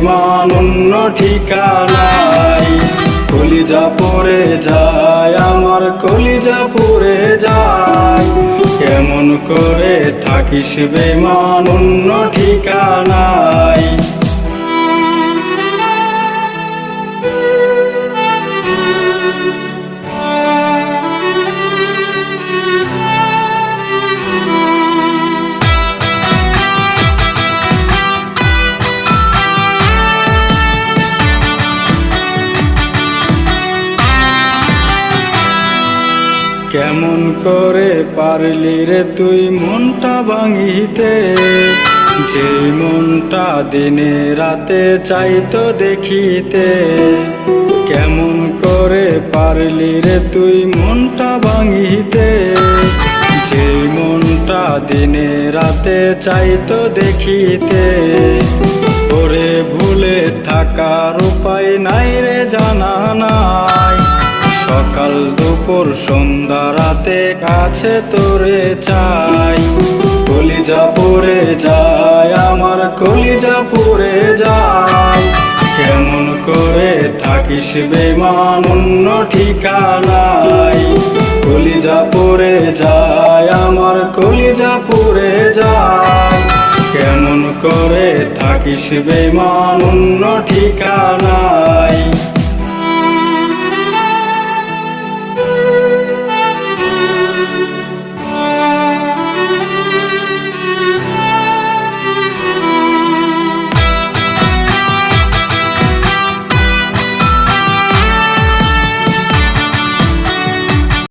মান অন্য ঠিকানাই কলিজা পরে যায়, আমার কলিজা পরে যায়। কেমন করে থাকিস বেমান অন্য ঠিকানাই কেমন করে পারলি রে তুই মনটা ভাঙিতে? যে মনটা দিনে রাতে চাইতো দেখিতে। কেমন করে পারলি রে তুই মনটা ভাঙিতে? যে মনটা দিনে রাতে চাইতো দেখিতে। ওরে ভুলে থাকার উপায় নাই রে জানা নাই সকাল দুপুর, সন্ধ্যা রাতে কাছে তোরে চাই। কলিজা পড়ে যায়, আমার কলিজা পড়ে যায়। কেমন করে থাকিস বেমান অন্য ঠিকানাই কলিজা পড়ে যায়, আমার কলিজা পড়ে যায়। কেমন করে থাকিস বেমান অন্য ঠিকানায়?